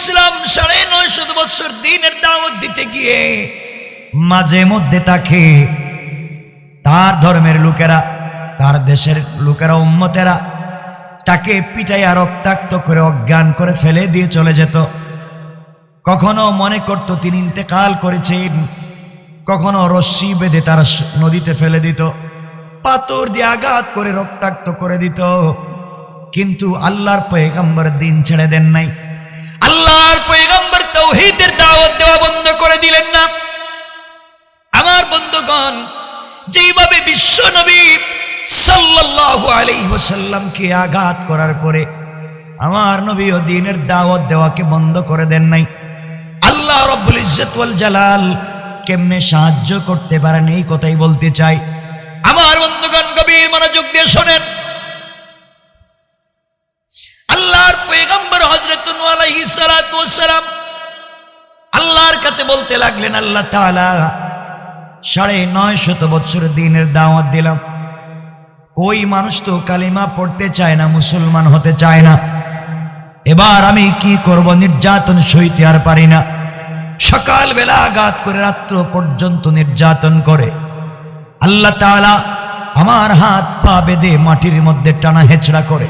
ইসলাম সাড়ে নয় শত বৎসর দিনের দাওয়াত দিতে গিয়ে মাঝে মধ্যে তাকে তার ধর্মের লোকেরা, তার দেশের লোকেরা, উম্মতেরা তাকে পিটাইয়া রক্তাক্ত করে, অজ্ঞান করে ফেলে দিয়ে চলে যেত। কখনো মনে করত তিনি ইন্তেকাল করেছেন, কখনো রশ্মি বেঁধে তার নদীতে ফেলে দিত, পাথর দিয়ে আঘাত করে রক্তাক্ত করে দিত। কিন্তু আল্লাহর পয়গম্বর দিন ছেড়ে দেন নাই। আল্লাহর পয়গম্বর তৌহিদের দাওয়াত দেওয়া বন্ধ করে দিলেন না। আমার বন্ধুগণ, যেইভাবে বিশ্ব নবী সাল্লাল্লাহু আলাইহি ওয়াসাল্লামকে আঘাত করার পরে আমার নবী ও দিনের দাওয়াত দেওয়াকে বন্ধ করে দেন নাই। আল্লাহ রব্বুল ইজ্জত জালাল কেমনে সাহায্য করতে পারেন এই কথাই বলতে চাই। আমার বন্ধুগণ, গভীর মনোযোগ দিয়ে শোনেন। হযরত নূহ আলাইহিস সালাতু ওয়াস সালাম আল্লাহর কাছে বলতে লাগলেন, আল্লাহ সাড়ে নয় শত বছর দিনের দাওয়াত দিলাম। কই মানুষ তো কালিমা পড়তে চায় না, মুসলমান হতে চায় না। এবার আমি কি করব, নির্যাতন সইতে আর পারি না। আঘাত করে রাত্র পর্যন্ত নির্যাতন করে। আল্লাহ আমার হাত পা বেঁধে মাটির মধ্যে টানা হেঁচড়া করে।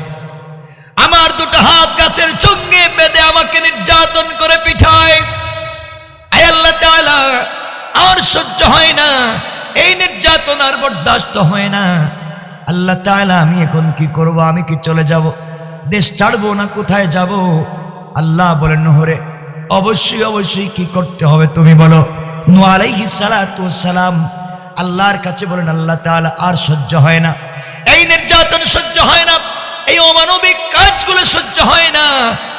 আমার দুটো হাত গাছের চঙ্গে বেঁধে আমাকে নির্যাতন করে পিঠায়। আর সহ্য হয় না। এই নির্যাতন আর বরদাস্ত হয় না। আল্লাহ আমি এখন কি করব? আমি কি চলে যাব? দেশ ছাড়বো না? কোথায় যাব? আল্লাহ বলেন অবশ্যই অবশ্যই কি করতে হবে তুমি বলো? সালাতু সালাম আল্লাহর কাছে বলেন, আল্লাহ তাআলা, আর সহ্য হয় না। এই নির্যাতন সহ্য হয় না। এই অমানবিক কাজগুলো সহ্য হয় না।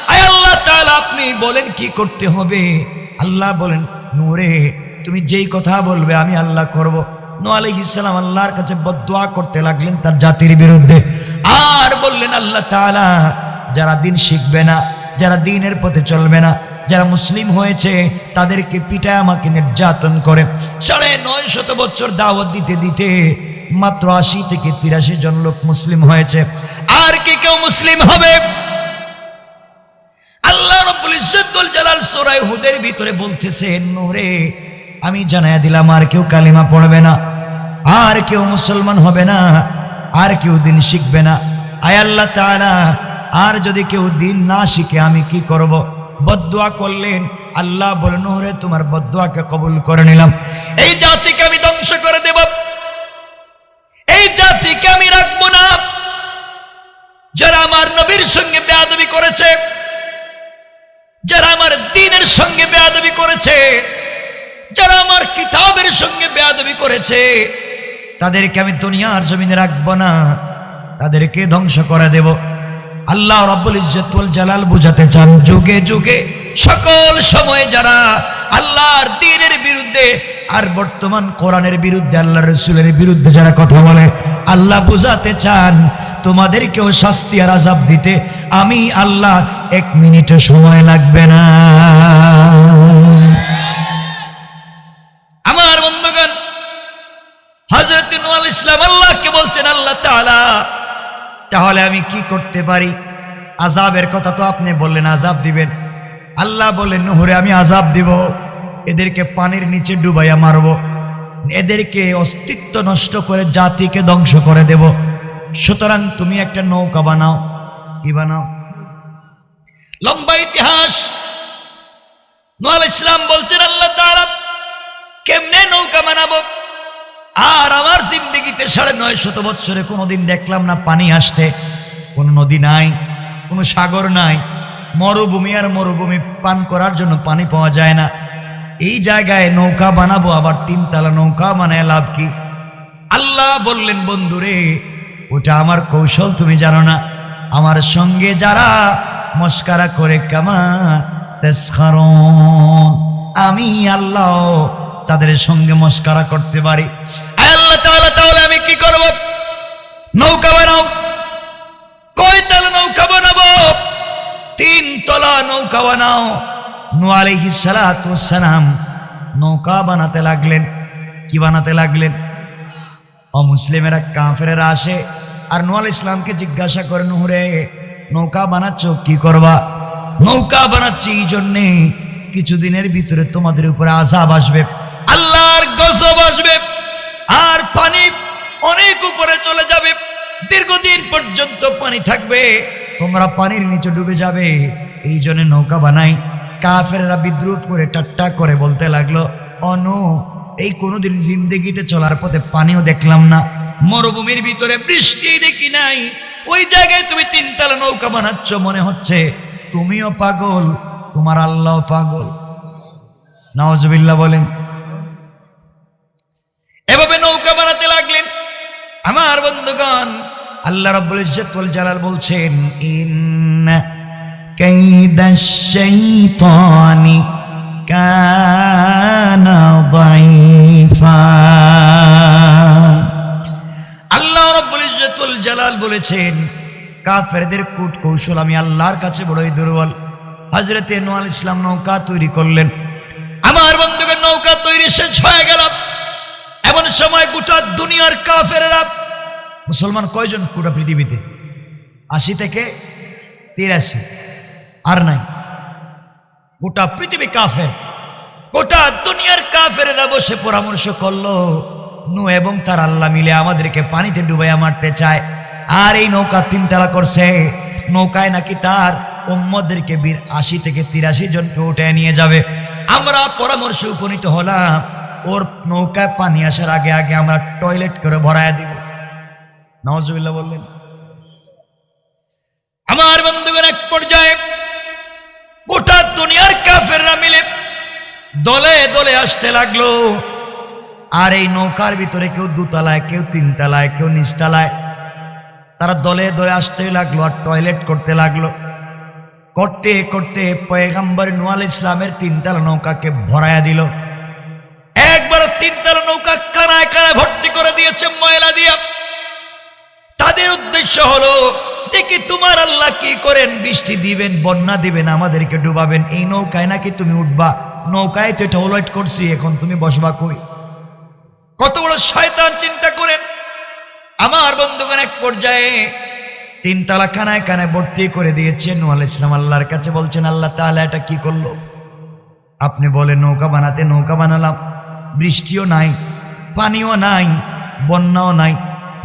আয় আল্লাহ তাআলা, আপনি বলেন, কি করতে হবে? আল্লাহ বলেন, নূরে, তুমি যেই কথা বলবে, আমি আল্লাহ করব। নূ আলাইহিস সালাম আল্লাহর কাছে বদদোয়া করতে লাগলেন তার জাতির বিরুদ্ধে। আর বললেন, আল্লাহ তাআলা, যারা দিন শিখবে না, যারা দিনের পথে চলবে না, যারা মুসলিম হয়েছে, তাদেরকে পিটায় আমাকে নির্যাতন করে। সাড়ে নয় শত বছর দাওয়াত দিতে দিতে মাত্র আশি থেকে তিরাশি জন লোক মুসলিম হয়েছে। আর কি কেউ মুসলিম হবে? আল্লাহ জালাল সূরা হুদের ভিতরে বলতেছে, নূরে, আমি জানায়া দিলাম, আর কেউ কালিমা পড়বে না, আর কেউ মুসলমান হবে না, আর কেউ দিন শিখবে না। আয় আল্লাহ তাআলা, আর যদি কেউ দিন না শিখে, আমি কি করব? বদুয়া করলেন। আল্লাহ বলে, নূরে, তোমার বদদোয়াকে কবুল করে নিলাম। এই জাতিকে আমি যারা আমার নবীর সঙ্গে বেয়াদবি করেছে, যারা আমার দিনের সঙ্গে বেয়াদবি করেছে, যারা আমার কিতাবের সঙ্গে বেয়াদবি করেছে, তাদেরকে আমি দুনিয়ার জমিনে রাখব না, তাদেরকে ধ্বংস করে দেব। আল্লাহ রব্বুল ইজ্জতুল জালাল বুঝাতে চান, যুগে যুগে সকল সময়ে যারা আল্লাহর দিনের বিরুদ্ধে আর বর্তমান কোরআনের বিরুদ্ধে আল্লাহ রসুলের বিরুদ্ধে যারা কথা বলে, আল্লাহ বুঝাতে চান তোমাদেরকেও শাস্তি আর আজাব দিতে আমি আল্লাহ এক মিনিটে সময় লাগবে না। আমার বন্ধুগণ হজরত নুয়াল ইসলাম আল্লাহকে বলছেন, আল্লাহ তাআলা, তাহলে আমি কি করতে পারি? আজাবের কথা তো আপনি বললেন আজাব দিবেন। আল্লাহ বললেন, নহরে, আমি আজাব দিব। এদেরকে পানির নিচে ডুবাইয়া মারব। এদেরকে অস্তিত্ব নষ্ট করে জাতিকে ধ্বংস করে দেব। সুতরাং তুমি একটা নৌকা বানাও। কি বানাও? লম্বা ইতিহাস। নোয়াল ইসলাম বলছেন, আল্লাহ কেমনে নৌকা বানাবো? আর আমার জিন্দগিতে সাড়ে নয় শত বৎসরে কোনোদিন দেখলাম না পানি আসতে। কোনো নদী নাই, কোনো সাগর নাই। মরুভূমি আর মরুভূমি পান করার জন্য পানি পাওয়া যায় না। এই জায়গায় নৌকা বানাবো, আবার তিনতলা নৌকা বানায় লাভ কি? আল্লাহ বললেন, বন্ধুরে ওটা আমার কৌশল, তুমি জানো না। আমার সঙ্গে যারা মস্কারা করে কামা তেসখারণ আমি আল্লাহ তাদের সঙ্গে মস্কারা করতে পারি। আল্লাহ তাআলা, তাহলে আমি কি করব? নৌকা বানাও। কয় নৌকা বানাবো? তিন তলা নৌকা বানাও। নু আলাইহিস সালাতু সালাম নৌকা বানাতে লাগলেন। কি বানাতে লাগলেন? অমুসলিমেরা কাফেরেরা আসে আর নুয়াল ইসলামকে জিজ্ঞাসা করে নুহরে নৌকা বানাচ্ছ? কি করবা? নৌকা বানাচ্ছি এই জন্যে কিছুদিনের ভিতরে তোমাদের উপরে আজাব আসবে, আল্লাহর গজব আসবে, আর পানি অনেক উপরে চলে যাবে, দীর্ঘদিন পর্যন্ত পানি থাকবে, তোমরা পানির নিচে ডুবে যাবে, এই জন্য নৌকা বানাই। কাফেররা বিদ্রুপ করে টাট্টা করে বলতে লাগল অনু এই কোনোদিন জিন্দেগিতে চলার পথে পানিও দেখলাম না। মরুভূমির ভিতরে বৃষ্টি দেখি নাই। ওই জায়গায় তুমি তিনতলা নৌকা বানাচ্ছ মনে হচ্ছে। তুমিও পাগল, তোমার আল্লাহ পাগল। নওয়াজবিল্লাহ বলেন। এভাবে নৌকা বানাতে লাগলেন। আমার বন্ধুগণ, আল্লাহ রাব্বুল ইজ্জত ওয়াল জালাল বলছেন ইন কাইদাশ শাইতানি কানা দাইফা জালাল বলেছেন, কাফেরদের কূট কৌশল আমি আল্লাহর কাছে বড়ই দুর্বল। হযরতে নূহ ইসলাম নৌকা তৈরি করলেন। আমার বন্ধুগণ নৌকা তৈরি শেষ হয়ে গেল। এমন সময় গোটা দুনিয়ার কাফেরেরা, মুসলমান কয়জন গোটা পৃথিবীতে? আশি থেকে তিরাশি, আর নাই। গোটা পৃথিবী কাফের। গোটা দুনিয়ার কাফেরেরা বসে পরামর্শ করল নু এবং তার আল্লাহ মিলে আমাদেরকে পানিতে ডুবাইয়া মারতে চায়। আর এই নৌকা তিনতলা করছে। নৌকায় নাকি তার উম্মদেরকে বীর আশি থেকে তিরাশি জনকে উঠে নিয়ে যাবে। আমরা পরামর্শে উপনীত হলাম, ওর নৌকায় পানি আসার আগে আগে আমরা টয়লেট করে ভরায় দিব। নওয়াজবিল্লাহ বললেন। আমার বন্ধুগণ, এক পর্যায়ে গোটা দুনিয়ার কাফেররা মিলে দলে দলে আসতে লাগল। আর এই নৌকার ভিতরে কেউ দুতলায়, কেউ তিনতলায়, কেউ নিচতলায়। তারা দলে দলে আসতে লাগল আর টয়লেট করতে লাগল। করতে করতে পয়গাম্বর নোয়াল ইসলামের তিনতলা নৌকাকে ভরায়া দিল। একবার তিনতলা নৌকা কানায় কানায় ভর্তি করে দিয়েছে ময়লা দিয়া। তাদের উদ্দেশ্য হলো, দেখি তোমার আল্লাহ কি করেন, বৃষ্টি দিবেন, বন্যা দিবেন, আমাদেরকে ডুবাবেন। এই নৌকায় নাকি তুমি উঠবা? নৌকায় তো এটা ওলাইট করছি, এখন তুমি বসবা কই? কত বড় শয়তান চিন্তা করেন। আমার বন্ধুগণ, এক পর্যায়ে তিনতলা খানায় কানায় ভর্তি করে দিয়েছেন নুয়াল ইসলাম আল্লাহর কাছে বলছেন, আল্লাহ তাহলে এটা কি করল? আপনি বলে, নৌকা বানাতে নৌকা বানালাম। বৃষ্টিও নাই, পানিও নাই, বন্যাও নাই।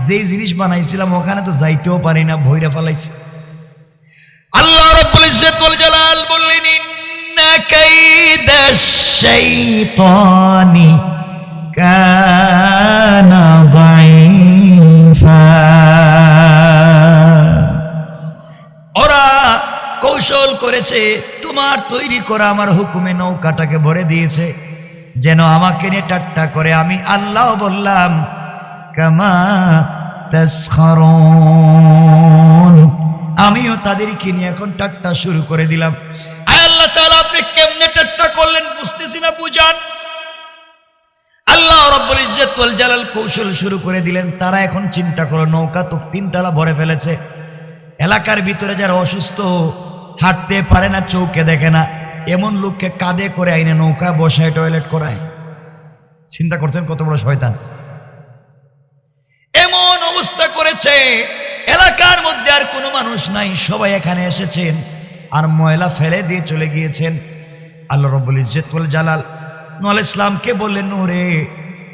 যেই জিনিস বানাইছিলাম, ওখানে তো যাইতেও পারি না, ভৈরা ফেলাইছি। আল্লাহ রাব্বুল বললেন কানা দাইফা ওরা কৌশল করেছে, তোমার তৈরি করা আমার হুকুমে নৌকাটাকে ভরে দিয়েছে। যেন আমাকে নিয়ে টাট্টা করে, আমি আল্লাহ বললাম, কামা আমিও তাদেরকে নিয়ে এখন টাট্টা শুরু করে দিলাম। আল্লাহ তাআলা, আপনি কেমনে টাট্টা করলেন বুঝতেছি না, বুঝান। রব্বুল ইজ্জত জালাল কৌশল শুরু করে দিলেন। তারা এখন চিন্তা করো, নৌকা তো তিনতলা ভরে ফেলেছে। এলাকার ভিতরে যারা অসুস্থ, হাঁটতে পারে না চৌকে দেখে না, এমন লোককে কাঁধে করে আইনে নৌকা বসায়, টয়লেট করায়। চিন্তা করছেন কত বড় শয়তান? এমন অবস্থা করেছে, এলাকার মধ্যে আর কোনো মানুষ নাই, সবাই এখানে এসেছেন আর ময়লা ফেলে দিয়ে চলে গিয়েছেন। আল্লাহ রব্বুল ইজ্জত জালাল। নল ইসলামকে বললেন, নুরে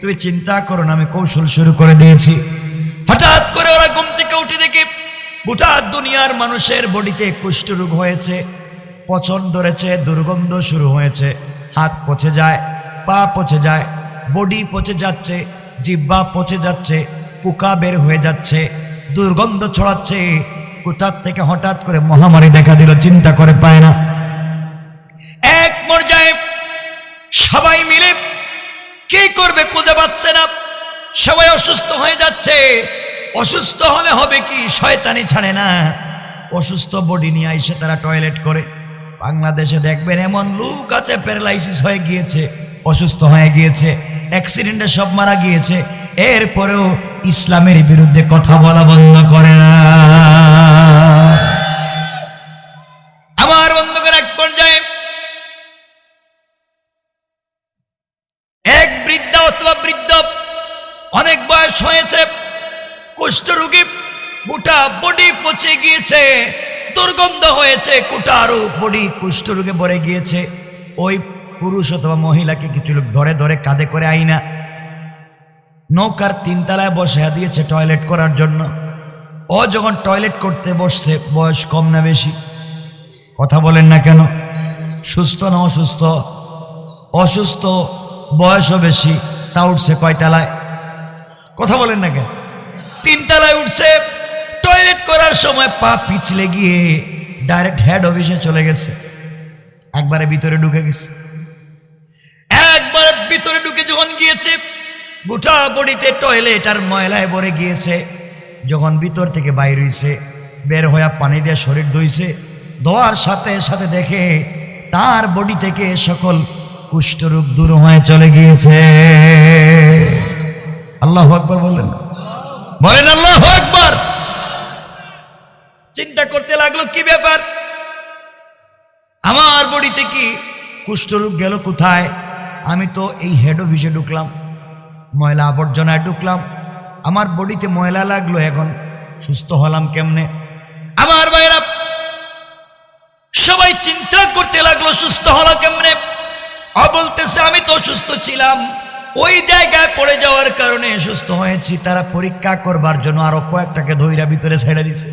তুমি চিন্তা করো আমি কৌশল শুরু করে দিয়েছি। হঠাৎ করে ওরা ঘুম থেকে উঠে দেখে গোটা দুনিয়ার মানুষের বডিতে কুষ্ঠরোগ হয়েছে, পচন ধরেছে, দুর্গন্ধ শুরু হয়েছে। হাত পচে যায়, পা পচে যায়, বডি পচে যাচ্ছে, জিব্বা পচে যাচ্ছে, পোকা বের হয়ে যাচ্ছে, দুর্গন্ধ ছড়াচ্ছে। কোথার থেকে হঠাৎ করে মহামারী দেখা দিল চিন্তা করে পায় না। এক পর্যায়ে সবাই মিলে কি করবে খুঁজে পাচ্ছে না। সবাই অসুস্থ হয়ে যাচ্ছে। অসুস্থ হলে হবে কি? শয়তানি ছাড়ে না। অসুস্থ বডি নিয়ে এসে তারা টয়লেট করে। বাংলাদেশে দেখবেন এমন লোক আছে, প্যারালাইসিস হয়ে গিয়েছে, অসুস্থ হয়ে গিয়েছে, অ্যাক্সিডেন্টে সব মারা গিয়েছে। এরপরেও ইসলামের বিরুদ্ধে কথা বলা বন্ধ করে না। গোটা বডি পচে গিয়েছে, দুর্গন্ধ হয়েছে কুটারু বডি কুষ্ঠরোগে ভরে গিয়েছে। ওই পুরুষ অথবা মহিলাকে কিছু লোক ধরে ধরে কাঁধে করে আইনা নৌকার তিনতলায় বসে দিয়েছে টয়লেট করার জন্য। ও যখন টয়লেট করতে বসছে, বয়স কম না বেশি। কথা বলেন না কেন? সুস্থ না অসুস্থ? অসুস্থ, বয়সও বেশি, তা উঠছে কয়তলায় কথা বলেন না কেন? তিনতলায় উঠছে টয়লেট করার সময় পা পিছলে গিয়ে ডাইরেক্ট হেড অফিসে চলে গেছে। একবারে ভিতরে ঢুকে গেছে। একবার ভিতরে ঢুকে যখন গিয়েছে, গোটা বডিতে টয়লেট আর ময়লায় ভরে গিয়েছে। যখন ভিতর থেকে বাইর হইছে, বের হইয়া পানি দিয়ে শরীর ধুইছে, ধোয়ার সাথে সাথে দেখে তার বডি থেকে সকল কুষ্ঠরোগ দূর হয়ে চলে গিয়েছে। আল্লাহ আকবর বললেন না? বলেন আল্লাহ আকবর! চিন্তা করতে লাগল, কি ব্যাপার? আমার বডিতে কি কুষ্ঠরোগ গেল কোথায়? আমি তো এই হেড অফিসে ঢুকলাম, ময়লা আবর্জনায় ঢুকলাম। আমার বডিতে ময়লা লাগল এখন, সুস্থ হলাম কেমনে? আমার ভাইরা সবাই চিন্তা করতে লাগল, সুস্থ হলো কেমনে? অ বলতেছে, আমি তো সুস্থ ছিলাম। ওই জায়গায় পড়ে যাওয়ার কারণে সুস্থ হয়েছি, তারা পরীক্ষা করবার জন্য আরও কয়েকটাকে ধৈরা ভিতরে ছেড়ে দিছে।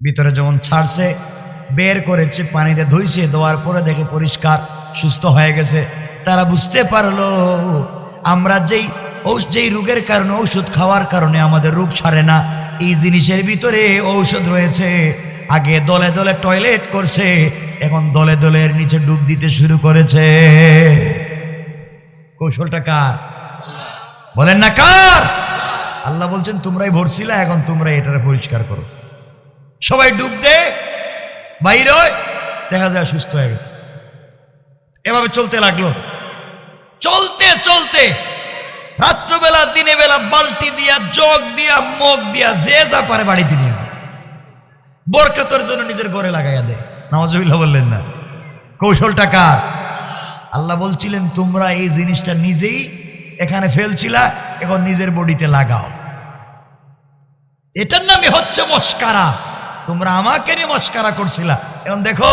ভিতরে যখন ছাড়ছে, বের করেছে, পানিতে ধুইছে দেওয়ার পরে দেখে পরিষ্কার, সুস্থ হয়ে গেছে। তারা বুঝতে পারল, আমরা যেই যেই রোগের কারণে ঔষধ খাওয়ার কারণে আমাদের রোগ সারে না, এই জিনিসের ভিতরে ঔষধ রয়েছে। আগে দলে দলে টয়লেট করছে, এখন দলে দলে নিচে ডুব দিতে শুরু করেছে। কৌশলটা কার? বলেন না কার? আল্লাহ বলছেন, তোমরাই ভরছিলা এখন তোমরা এটারে পরিষ্কার করো। সবাই ডুব দে, বাইর দেখা যায় সুস্থ হয়ে গেছে। এভাবে চলতে লাগল। চলতে চলতে, রাত্রবেলা দিনে বেলা বালতি দিয়া, জগ দিয়া, মগ দিয়া, যে যা পারে বাড়িতে নিয়ে যায়। বরকতর জন্য নিজের ঘরে লাগাইয়া দেয়। নওয়াজবিল্লাহ বললেন না। কৌশলটা কার? আল্লাহ বলছিলেন, তোমরা এই জিনিসটা নিজেই এখানে ফেলছিলা, এখন নিজের বডিতে লাগাও। এটার নামে হচ্ছে মস্কারা। তোমরা আমাকে নিয়ে মস্কারা করছিলা। এখন দেখো,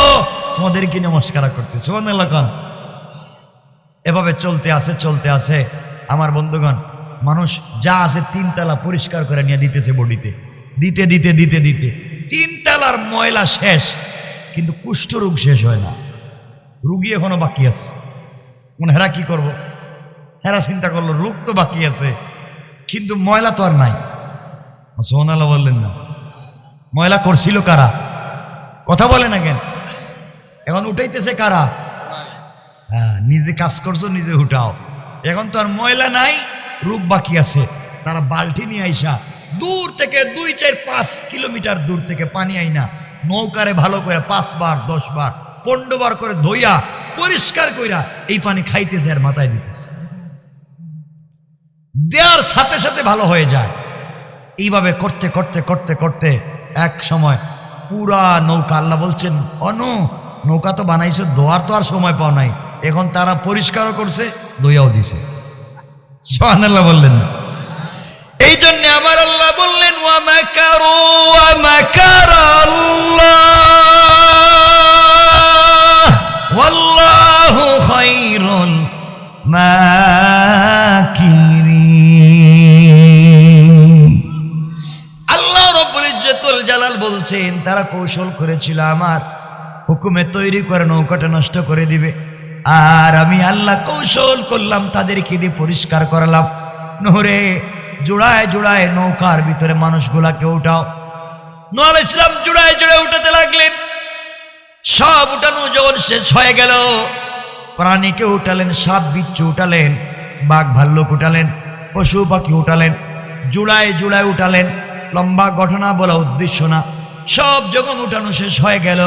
তোমাদেরকে নিয়ে মস্কারা করতেছে এখন এভাবে চলতে আছে চলতে আছে। আমার বন্ধুগণ, মানুষ যা আছে তিনতলা পরিষ্কার করে নিয়ে দিতেছে বডিতে। দিতে দিতে দিতে দিতে। তিনতলার ময়লা শেষ, কিন্তু কুষ্ঠরোগ শেষ হয় না। রুগী এখনও বাকি আছে। মনে হেরা কি করব? হেরা চিন্তা করল, রোগ তো বাকি আছে, কিন্তু ময়লা তো আর নাই। সোহানালা বললেন না। ময়লা করছিল কারা? কথা বলে না কেন? এখন উঠাইতেছে কারা? হ্যাঁ নিজে কাজ করছ, নিজে উঠাও। এখন তো আর ময়লা নাই, রোগ বাকি আছে। তারা বালটি নিয়ে আইসা, দূর থেকে দুই, চার, পাঁচ কিলোমিটার দূর থেকে পানি আইনা, নৌকারে ভালো করে পাঁচবার দশ বার, পনেরো বার করে ধইয়া, পরিষ্কার কইরা এই পানি খাইতেছে আর মাথায় দিতেছে। দেওয়ার সাথে সাথে ভালো হয়ে যায়। এইভাবে করতে করতে করতে করতে এক সময় পুরা নৌকা, আল্লাহ বলছেন, অনু, নৌকা তো বানাইছো দোয়ার তো আর সময় পাও নাই। এখন তারা পরিষ্কারও করছে দইয়াও দিছে। সোহানাল্লাহ বললেন। না এই জন্য আমার আল্লাহ বললেন আল্লাহ। ওয়াল্লাহু মাকিরিন বলছেন, তারা কৌশল করেছিল আমার। হুকুমে তৈরি করে নৌকাটা নষ্ট করে দিবে। আর আমি আল্লাহ কৌশল করলাম, তাদেরকে দিয়ে পরিষ্কার করালাম। নহরে জোড়ায় জোড়ায় নৌকার ভিতরে মানুষগুলাকে উঠাও। নোয়াল ইসলাম জোড়ায় জোড়ায় উঠাতে লাগলেন। সব উঠানো যখন শেষ হয়ে গেল, প্রাণীকে উঠালেন, সাপ বিচ্ছু উঠালেন, বাঘ ভাল্লুক উঠালেন, পশু পাখি উঠালেন, জুড়ায় জুড়ায় উঠালেন। লম্বা ঘটনা বলা উদ্দেশ্য না। সব যখন উঠানো শেষ হয়ে গেল,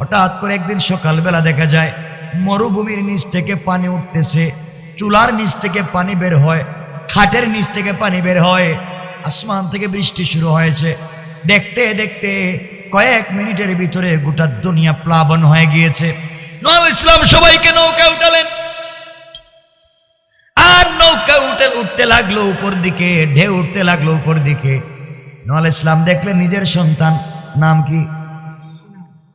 হঠাৎ করে একদিন সকালবেলা দেখা যায়, মরুভূমির নিচ থেকে পানি উঠতেছে, চুলার নিচ থেকে পানি বের হয়, খাটের নিচ থেকে পানি বের হয়, আসমান থেকে বৃষ্টি শুরু হয়েছে। দেখতে দেখতে কয়েক মিনিটের ভিতরে গোটা দুনিয়া প্লাবন হয়ে গিয়েছে। নল ইসলাম সবাইকে নৌকা উঠালেন। আর নৌকা উঠে উঠতে লাগল উপর দিকে, ঢেউ উঠতে লাগল উপর দিকে। নল ইসলাম দেখলেন নিজের সন্তান নাম কি?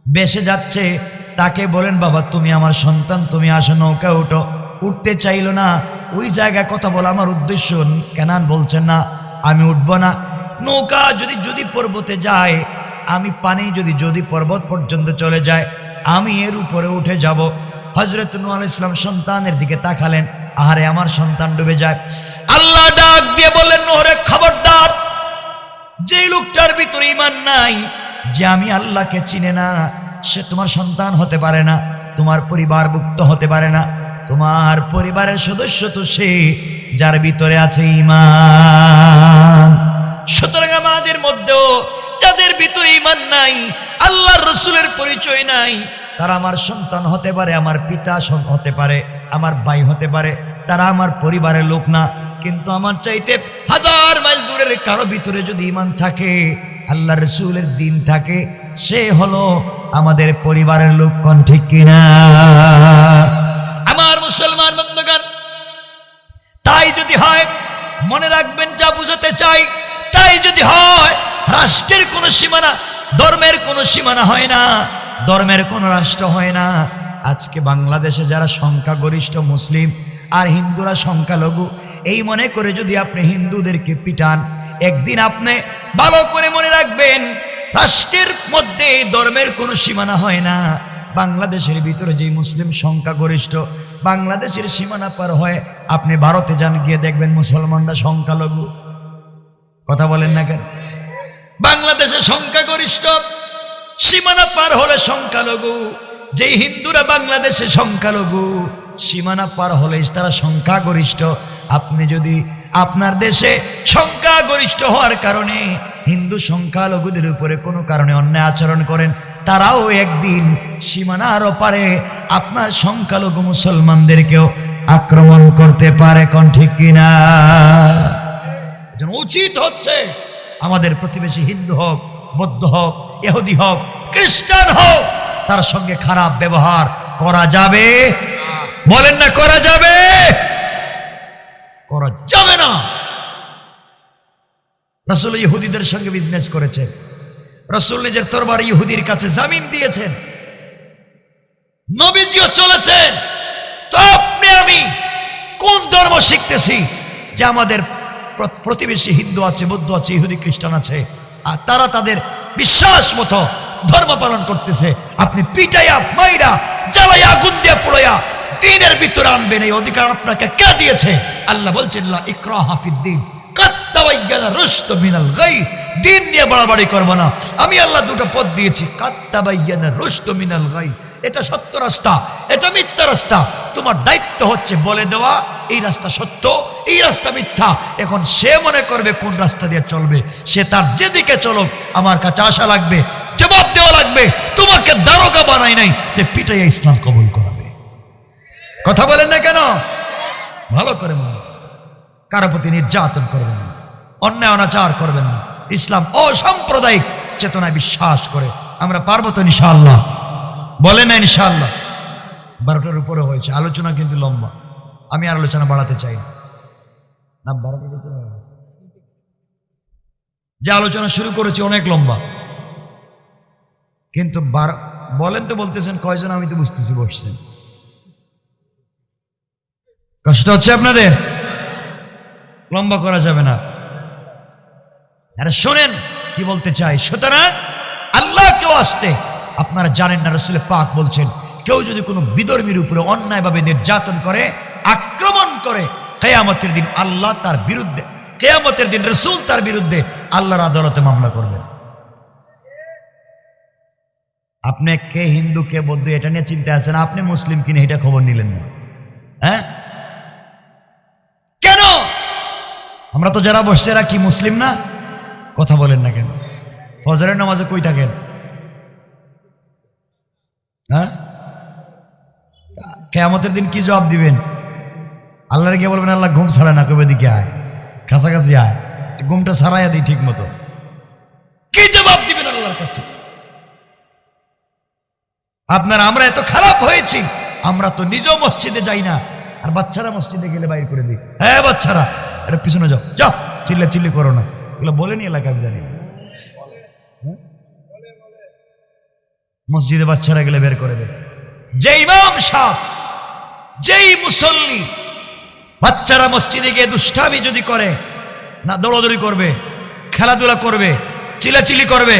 বেসে যাচ্ছে। তাকে বলেন, বাবা, তুমি আমার সন্তান, তুমি আসো নৌকা উঠো। উঠতে চাইলো না। ওই জায়গায় কথা বলা আমার উদ্দেশ্য। কেনান বলছেন না, আমি উঠবো না। নৌকা যদি যদি পর্বতে যায়, আমি পানি যদি যদি পর্বত পর্যন্ত চলে যায়, আমি এর উপরে উঠে যাব। হজরত নু আল ইসলাম সন্তানের দিকে তাকালেন। আহারে, আমার সন্তান ডুবে যায়। আল্লাহ ডাক দিয়ে বললেন, নোহরে খবরদার যে লোকটার ভিতরে ইমান নাই যে আমি আল্লাহকে চিনে না, সে তোমার সন্তান হতে পারে না, তোমার পরিবার মুক্ত হতে পারে না, তোমার পরিবারের সদস্য তো সে যার ভিতরে আছে ইমান সুতরাং আমাদের মধ্যেও যাদের ভিতরে ইমান নাই, আল্লাহর রসুলের পরিচয় নাই, তারা আমার সন্তান হতে পারে, আমার পিতা হতে পারে, আমার ভাই হতে পারে, তারা আমার পরিবারের লোক না, কিন্তু আমার চাইতে হাজার মাইল দূরের কারও ভিতরে যদি ইমান থাকে আল্লাহ রসুলের দিন থাকে, সে হলো আমাদের পরিবারের লোক কোন ঠিক কিনা? আমার মুসলমান বন্ধুগণ, তাই যদি হয়, মনে রাখবেন যা বুঝাতে চাই, তাই যদি হয়, রাষ্ট্রের কোনো সীমানা, ধর্মের কোনো সীমানা হয় না, ধর্মের কোনো রাষ্ট্র হয় না। আজকে বাংলাদেশে যারা সংখ্যাগরিষ্ঠ মুসলিম আর হিন্দুরা সংখ্যালঘু এই মনে করে যদি আপনি হিন্দুদেরকে পিটান, একদিন আপনি ভালো করে মনে রাখবেন, রাষ্ট্রের মধ্যে ধর্মের কোনো সীমানা হয় না। বাংলাদেশের ভিতরে যে মুসলিম সংখ্যাগরিষ্ঠ, বাংলাদেশের সীমানা পার হয় আপনি ভারতে যান, গিয়ে দেখবেন মুসলমানরা সংখ্যালঘু। কথা বলেন না কেন? বাংলাদেশে সংখ্যাগরিষ্ঠ, সীমানা পার হলে সংখ্যালঘু। যে হিন্দুরা বাংলাদেশে সংখ্যালঘু, সীমানা পার হলে তারা সংখ্যাগরিষ্ঠ। আপনি যদি আপনার দেশে সংখ্যাগরিষ্ঠ হওয়ার কারণে হিন্দু সংখ্যালঘুদের উপরে কোনো কারণে অন্যায় আচরণ করেন, তারাও একদিন সীমানার ওপারে আপনার সংখ্যালঘু মুসলমানদেরকেও আক্রমণ করতে পারে, কোন ঠিক কিনা উচিত হচ্ছে আমাদের প্রতিবেশী হিন্দু হোক, বৌদ্ধ হোক এহুদি হোক, খ্রিস্টান হোক, তার সঙ্গে খারাপ ব্যবহার করা যাবে? বলেন না, করা যাবে? করা যাবে না। রসুল ইহুদিদের সঙ্গে বিজনেস করেছেন। রসুল নিজের তরবার ইহুদির কাছে জামিন দিয়েছেন। নবীজিও চলেছেন। তো আপনি, আমি কোন ধর্ম শিখতেছি যে আমাদের প্রতিবেশী হিন্দু আছে, বৌদ্ধ আছে, ইহুদি, খ্রিস্টান আছে, আর তারা তাদের বিশ্বাস মতো ধর্ম পালন করতেছে। আপনি পিটাইয়া, মাইরা, জ্বালাইয়া আগুন দিয়ে পোড়াইয়া দিনের ভিতরে আনবেন, এই অধিকার আপনাকে কে দিয়েছে? আল্লাহ বলছেন আমি আল্লাহ দুটো দিয়েছি এটা সত্য রাস্তা, এটা মিথ্যা রাস্তা। তোমার দায়িত্ব হচ্ছে বলে দেওয়া, এই রাস্তা সত্য, এই রাস্তা মিথ্যা। এখন সে মনে করবে কোন রাস্তা দিয়ে চলবে। সে তার যেদিকে চলুক, আমার কাছে আসা লাগবে, জবাব দেওয়া লাগবে। তোমাকে দারোগা বানাই নাই যে পিটাইয়া ইসলাম কবুল করাবে কথা বলেন না কেন? ভালো করে মনে। কারও প্রতি নির্যাতন করবেন না। অন্যায়, অনাচার করবেন না। ইসলাম অসাম্প্রদায়িক চেতনায় বিশ্বাস করে। আমরা পারব তো ইনশাআল্লাহ? বলে না ইনশাআল্লাহ। বারোটার উপরে হয়েছে। আলোচনা কিন্তু লম্বা। আমি আর আলোচনা বাড়াতে চাই না। যে আলোচনা শুরু করেছি অনেক লম্বা। কিন্তু বলেন তো বলতেছেন, কয়জন আমি তো বুঝতেছি বসছেন। কষ্ট হচ্ছে আপনাদের? লম্বা করা যাবে না। আরে শোনেন, কি বলতে চাই? সুতরাং আল্লাহ কেউ আসতে আপনারা জানেন না রসুল পাক বলছেন, কেউ যদি কোনো বিদর্মীর উপরে অন্যায়ভাবে নির্যাতন করে, আক্রমণ করে, কেয়ামতের দিন আল্লাহ তার বিরুদ্ধে, কেয়ামতের দিন রসুল তার বিরুদ্ধে আল্লাহর আদালতে মামলা করবেন। আপনি কে হিন্দু, কে বৌদ্ধ, এটা নিয়ে চিন্তা আছেন? আপনি মুসলিম কিনে, এটা খবর নিলেন না। হ্যাঁ কেন আমরা তো যারা বসছে এরা কি মুসলিম না? কথা বলেন না কেন? ফজরের নামাজে কই থাকেন? হ্যাঁ? কেয়ামতের দিন কি জবাব দিবেন? আল্লাহর গিয়ে বলবেন, আল্লাহ ঘুম ছাড়া না, কবে দিকে আয়? কাছাকাছি আয়। ঘুমটা ছাড়াইয়া দিই ঠিক মতো। কি জবাব দিবেন আল্লাহর কাছে? আপনার, আমরা এত খারাপ হয়েছি, আমরা তো নিজেও মসজিদে যাই না। আর বাচ্চারা মসজিদে গেলে বাইর করে দিই। হ্যাঁ বাচ্চারা। এটা পিছনে যাও। যাও চিল্লা চিল্লি করো না। এগুলো বলেনি এলাকা আমি জানি হ্যাঁ? মসজিদে বাচ্চারা গেলে বের করে দেবে যে ইমাম সাহ যেই মুসল্লি, বাচ্চারা মসজিদে গিয়ে দুষ্টামি যদি করে, না দৌড়াদৌড়ি করবে, খেলাধুলা করবে চিলাচিলি করবে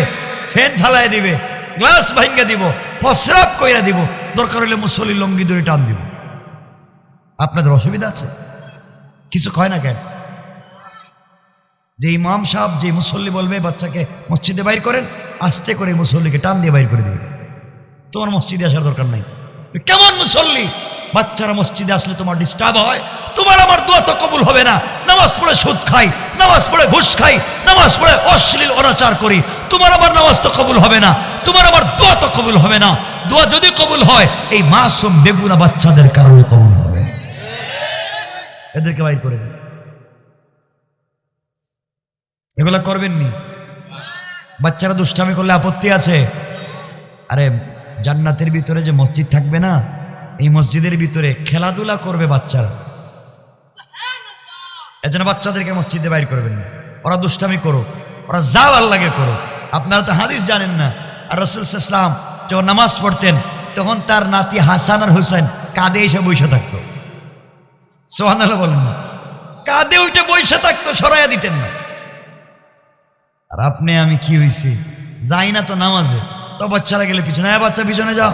ফ্যান ফালায় দিবে, গ্লাস ভাঙ্গে দিব, প্রস্রাব কইরা দিব, দরকার হলে মুসল্লি লঙ্গি দড়ি টান দিব। আপনাদের অসুবিধা আছে? কিছু কয় না কেন? যে ইমাম সাহেব, যে মুসল্লি বলবে বাচ্চাকে মসজিদে বাইর করেন, আস্তে করে মুসল্লিকে টান দিয়ে বাইর করে দিবে। তোমার মসজিদে আসার দরকার নাই। কেমন মুসল্লি? বাচ্চারা মসজিদে আসলে তোমার ডিস্টার্ব হয়। তোমার আমার দোয়া তো কবুল হবে না। নামাজ পড়ে সুদ খাই, নামাজ পড়ে ঘুষ খাই, নামাজ পড়ে অশ্লীল অনাচার করি। তোমার আমার নামাজ তো কবুল হবে না। তোমার আমার দোয়া তো কবুল হবে না। দোয়া যদি কবুল হয়, এই মাসুম বেগুনা বাচ্চাদের কারণে কবুল হবে। এদেরকে বাইর করে দিন। এগুলা করবেননি বাচ্চারা দুষ্টামি করলে আপত্তি আছে। আরে, জান্নাতের ভিতরে যে মসজিদ থাকবে না, এই মসজিদের ভিতরে খেলাধুলা করবে বাচ্চারা। এজন্য বাচ্চাদেরকে মসজিদে বাইর করবেন না। ওরা দুষ্টামি করো ওরা যা ভালো লাগে করো আপনারা তো হাদিস জানেন না। আর রসুল ইসলাম যখন নামাজ পড়তেন, তখন তার নাতি হাসান আর হুসেন কাঁদে এসে বসে থাকতো। সোহান বলেন কাঁদে উঠে বসে থাকতো, সরাইয়া দিতেন না। আর আপনি আমি কি হয়েছি যাই না তো নামাজে। তো বাচ্চারা গেলে পিছনে হ্যাঁ বাচ্চা পিছনে যাও।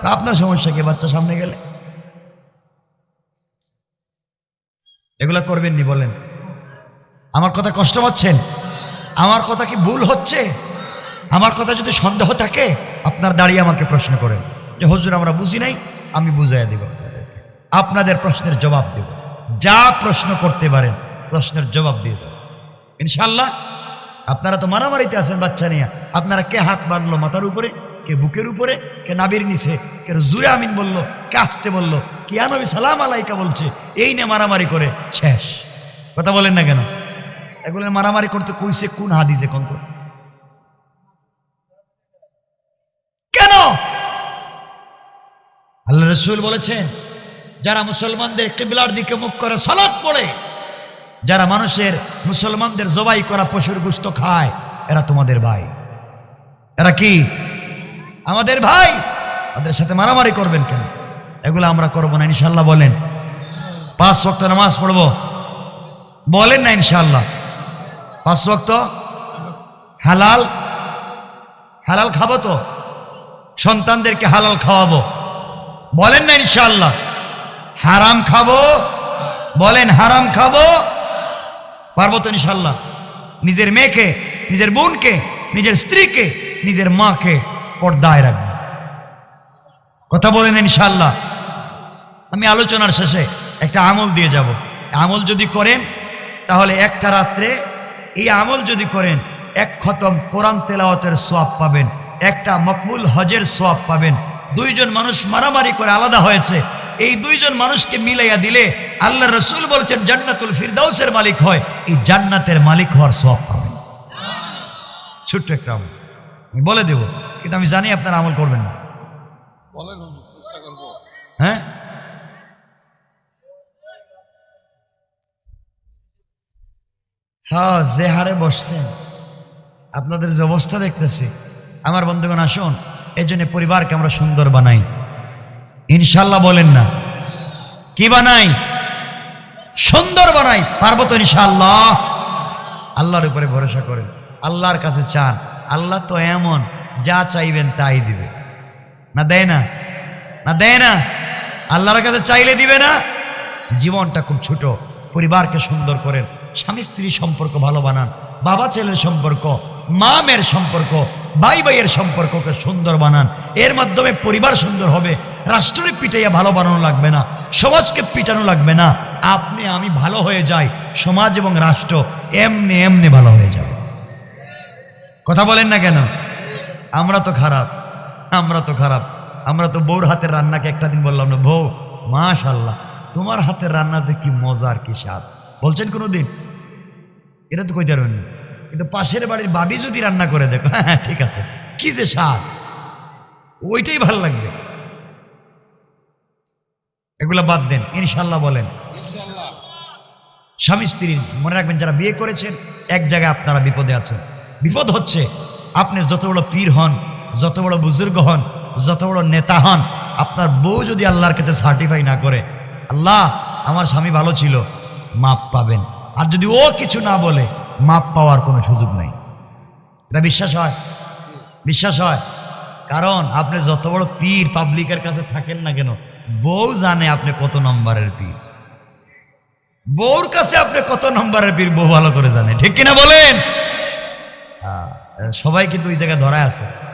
তো আপনার সমস্যা কি, বাচ্চা সামনে গেলে? এগুলা করবেননি, বলেন। আমার কথা কষ্ট পাচ্ছেন? আমার কথা কি ভুল হচ্ছে? আমার কথা যদি সন্দেহ থাকে, আপনার দাঁড়িয়ে আমাকে প্রশ্ন করেন। যে হুজুর, আমরা বুঝি নাই, আমি বুঝাইয়া দিব আপনাদের প্রশ্নের জবাব দেব। যা প্রশ্ন করতে পারেন, প্রশ্নের জবাব দিয়ে দেব। ইনশাল্লাহ আপনারা তো মারামারিতে আছেন, বাচ্চা নিয়ে। আপনারা কে হাত বাঁধলো মাথার উপরে, কে বুকের উপরে, কে নাবির নিচে, কে জুরে আমিন বলল, কে আসতে বলল, কে নবী সালাম আলাইকা বলছে, এই নিয়ে মারামারি করে, শেষ। কথা বলেন না কেন? এগুলো মারামারি করতে কইছে কোন হাদিসে কোন কেন? আল্লাহ রসুল বলেছেন, যারা মুসলমানদের কিবলার দিকে মুখ করে সালাদ পড়ে যারা মানুষের মুসলমানদের জবাই করা পশুর গুস্ত খায়, এরা তোমাদের ভাই। এরা কি? আমাদের ভাই? তাদের সাথে মারামারি করবেন কেন? এগুলো আমরা করব না ইনশাল্লাহ বলেন। পাঁচ ওয়াক্ত নামাজ পড়ব। বলেন না ইনশাল্লাহ পাঁচ শক্ত হালাল? হালাল খাব তো? সন্তানদেরকে হালাল খাওয়াবো। বলেন না ইনশাল্লাহ হারাম খাব? বলেন, হারাম খাব? পারব তো ইনশাল্লাহ নিজের মেয়েকে, নিজের বোনকে, নিজের স্ত্রীকে, নিজের মাকে পর্দায় রাখব। কথা বলেন ইনশাল্লাহ আমি আলোচনার শেষে একটা আমল দিয়ে যাব। আমল যদি করেন, তাহলে একটা রাত্রে এই আমল যদি করেন, এক খতম কোরআন তেলাওয়াতের সোয়াব পাবেন, একটা মকবুল হজের সোয়াব পাবেন। দুইজন মানুষ মারামারি করে আলাদা হয়েছে। এই দুইজন মানুষকে মিলাইয়া দিলে আল্লাহ রসুল বলছেন জান্নাতুল ফিরদাউসের মালিক হয়। এই জান্নাতের মালিক হওয়ার সোয়াব পাবেন। ছোট্ট একটা আমল। আমি বলে দেব কিন্তু আমি জানি আপনারা আমল করবেন না। বলেন চেষ্টা করব। হ্যাঁ? হ্যাঁ যে হারে বসছেন আপনাদের যে অবস্থা দেখতেছি। আমার বন্ধুগণ আসুন এই জন্য পরিবারকে আমরা সুন্দর বানাই। ইনশাল্লাহ বলেন না। কি বানাই? সুন্দর বানাই, পারব তো ইনশাল্লাহ। আল্লাহর উপরে ভরসা করেন। আল্লাহর কাছে চান। আল্লাহ তো এমন, যা চাইবেন তাই দিবে। না দেয় না? না দেয় না? আল্লাহর কাছে চাইলে দিবে না? জীবনটা খুব ছোট। পরিবারকে সুন্দর করেন। স্বামী স্ত্রী সম্পর্ক ভালো বানান। বাবা ছেলের সম্পর্ক মা মেয়ের সম্পর্ক ভাই ভাইয়ের সম্পর্ককে সুন্দর বানান। এর মাধ্যমে পরিবার সুন্দর হবে। রাষ্ট্রকে পিটাইয়া ভালো বানানো লাগবে না। সমাজকে পিটানো লাগবে না। আপনি, আমি ভালো হয়ে যাই। সমাজ এবং রাষ্ট্র এমনি এমনি ভালো হয়ে যাবে। কথা বলেন না কেন? আমরা তো খারাপ। আমরা তো খারাপ। আমরা তো বউর হাতের রান্নাকে একটা দিন বললাম না, বউ মাশাল্লাহ তোমার হাতের রান্না যে কি মজার কি স্বাদ। বলছেন কোনো দিন এটা তো কই পারবেন না। কিন্তু পাশের বাড়ির বাবি যদি রান্না করে দেখো হ্যাঁ হ্যাঁ, ঠিক আছে। কি যে স্বাদ। ওইটাই ভালো লাগবে। এগুলা বাদ দেন ইনশাল্লাহ বলেন। স্বামী স্ত্রী মনে রাখবেন যারা বিয়ে করেছেন এক জায়গায় আপনারা বিপদে আছেন। বিপদ হচ্ছে আপনি যত বড় পীর হন যত বড় বুজুর্গ হন যত বড় নেতা হন আপনার বউ যদি আল্লাহর কাছে সার্টিফাই না করে আল্লাহ আমার স্বামী ভালো ছিল মাপ পাবেন। আর যদি ও কিছু না বলে মাপ পাওয়ার কোনো সুযোগ নেই। এটা বিশ্বাস হয়? বিশ্বাস হয়? কারণ আপনি যত বড় পীর পাবলিকের কাছে থাকেন না কেন বউ জানে আপনি কত নম্বরের পীর। বউর কাছে আপনি কত নম্বরের পীর বউ ভালো করে জানে ঠিক কিনা বলেন? হ্যাঁ, সবাই কিন্তু ওই জায়গায় ধরা আছে।